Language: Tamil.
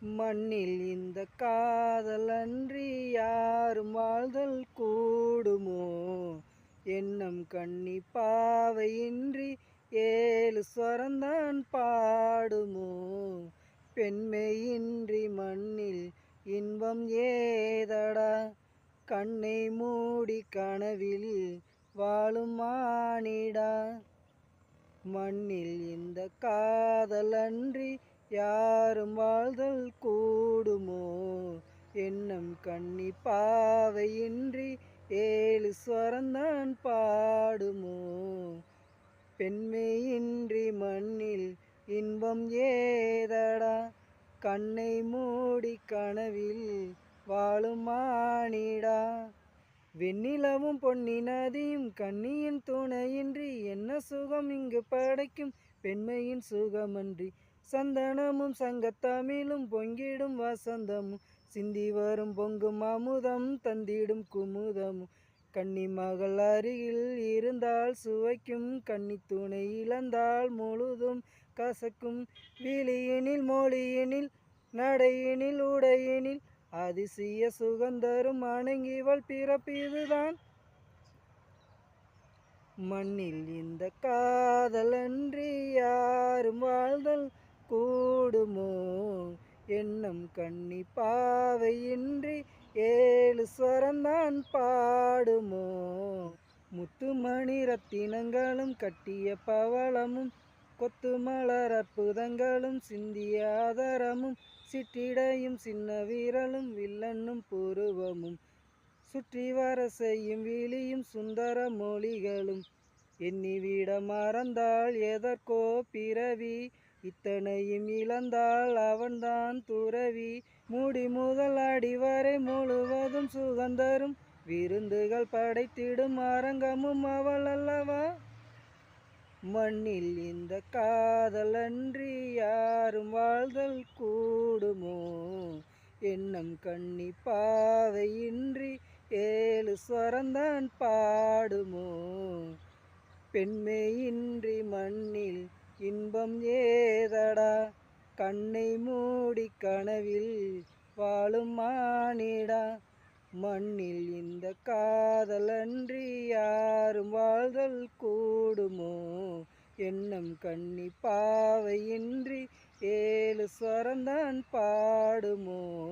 மண்ணில் இந்த காதலன்றி யாரும் வாழ்தல் கூடுமோ? எண்ணம் கண்ணி பாவையின்றி ஏழு ஸ்வரந்தான் பாடுமோ? பெண்மையின்றி மண்ணில் இன்பம் ஏதடா? கண்ணை மூடி கனவில் வாழும் மானிடா? மண்ணில் இந்த காதலன்றி யாரும் வாழ்தல் கூடுமோ? எண்ணம் கண்ணி பாவையின்றி ஏழு ஸ்வரந்தான் பாடுமோ? பெண்மையின்றி மண்ணில் இன்பம் ஏதடா? கண்ணை மூடி கனவில் வாழும் மானிடா? வெண்ணிலவும் பொன்னி நதியும் கண்ணியின் துணையின்றி என்ன சுகம் இங்கு படைக்கும்? பெண்மையின் சுகமன்றி சந்தனமும் சங்கத்தமிழும் பொங்கிடும் வசந்தமும். சிந்தி வரும் பொங்கும் அமுதம் தந்திடும் குமுதமும். கன்னி மகள் அருகில் இருந்தால் சுவைக்கும் கன்னி துணை இழந்தால் முழுதும் கசக்கும். விழியினில் மொழியினில் நடையினில் உடையினில் அதிசய சுகந்தரும் அணங்கிவள் பிறப்பு இதுதான். மண்ணில் இந்த காதலன்றி யாரும் வாழ்தல் கூடுமோ? எண்ணம் கண்ணி பாவையின்றி ஏழு ஸ்வரந்தான் பாடுமோ? முத்துமணி ரத்தினங்களும் கட்டிய பவளமும் கொத்து மலர் அற்புதங்களும் சிந்திய ஆதரமும் சிற்றிடையும் சின்ன வீரலும் வில்லன்னும் புருவமும் சுற்றி வர செய்யும் விழியும் சுந்தர மொழிகளும். எண்ணி எண்ணிவிட மறந்தால் எதற்கோ பிறவி இத்தனையும் இழந்தால் அவன்தான் துறவி. மூடி முதல் அடிவரை முழுவதும் சுகந்தரும் விருந்துகள் படைத்திடும் அரங்கமும் அவள் அல்லவா? மண்ணில் இந்த காதல் அன்றி யாரும் வாழ்தல் கூடுமோ? எண்ணம் கண்ணி பாவையின்றி ஏழு ஸ்வரந்தான் பாடுமோ? பெண்மையின்றி மண்ணில் இன்பம் ஏதடா? கண்ணை மூடி கனவில் வாழும் மானிடா? மண்ணில் இந்த காதலன்றி யாரும் வாழ்தல் கூடுமோ? எண்ணம் கண்ணி பாவையின்றி ஏழு ஸ்வரந்தான் பாடுமோ?